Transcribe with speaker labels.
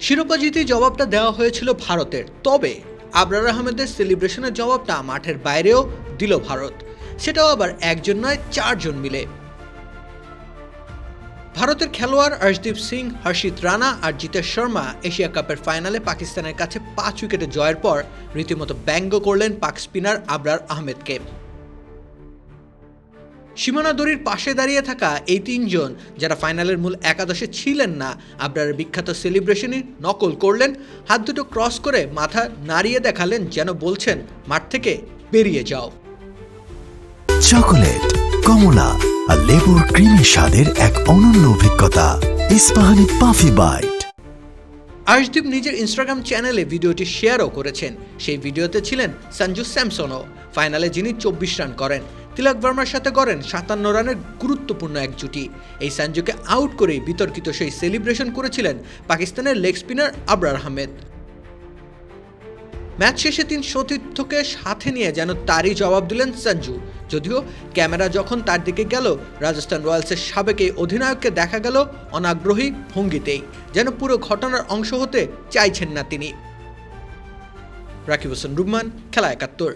Speaker 1: শিরোপা জিতে জবাবটা দেওয়া হয়েছিল ভারতের। তবে আবরার আহমেদের সেলিব্রেশনের জবাবটা মাঠের বাইরেও দিল ভারত। সেটাও আবার একজন নয়, চারজন মিলে। ভারতের খেলোয়াড় অর্শদীপ সিং হর্ষিত রানা আর জিতেশ শর্মা এশিয়া কাপের ফাইনালে পাকিস্তানের কাছে পাঁচ উইকেটে জয়ের পর রীতিমতো ব্যঙ্গ করলেন পাক স্পিনার আবরার আহমেদকে। সীমানা দড়ির পাশে দাঁড়িয়ে থাকা এই তিনজন যারা ফাইনালের মূল একাদশে ছিলেন না আবরারের বিখ্যাত সেলিব্রেশনই নকল করলেন হাত দুটো ক্রস করে মাথা নাড়িয়ে দেখালেন যেন বলছেন মাঠ থেকে বেরিয়ে যাও।
Speaker 2: চকোলেট কমলা আর লেবুর ক্রিমি স্বাদের এক অনন্য অভিজ্ঞতা ইস্পাহানি পাফি বাইট।
Speaker 1: আর্শদীপ নিজের ইনস্টাগ্রাম চ্যানেলে ভিডিওটি শেয়ারও করেছেন। সেই ভিডিওতে ছিলেন সঞ্জু স্যামসনও। ফাইনালে যিনি চব্বিশ রান করেন তিলক বর্মার সাথে করেন সাতান্ন রানের গুরুত্বপূর্ণ এক জুটি এই সঞ্জুকে আউট করেই বিতর্কিত সেই সেলিব্রেশন করেছিলেন পাকিস্তানের leg spinner Abrar Ahmed. Match শেষে তিন সতীর্থকে সাথে নিয়ে যেন তারই জবাব দিলেন সঞ্জু যদিও ক্যামেরা যখন তার দিকে গেল, রাজস্থান রয়্যালসের সাবেক এই অধিনায়ককে দেখা গেল অনাগ্রহী ভঙ্গিতেই, যেন পুরো ঘটনার অংশ হতে চাইছেন না তিনি। রাকিব হোসেন রুম্মান খেলা একাত্তর।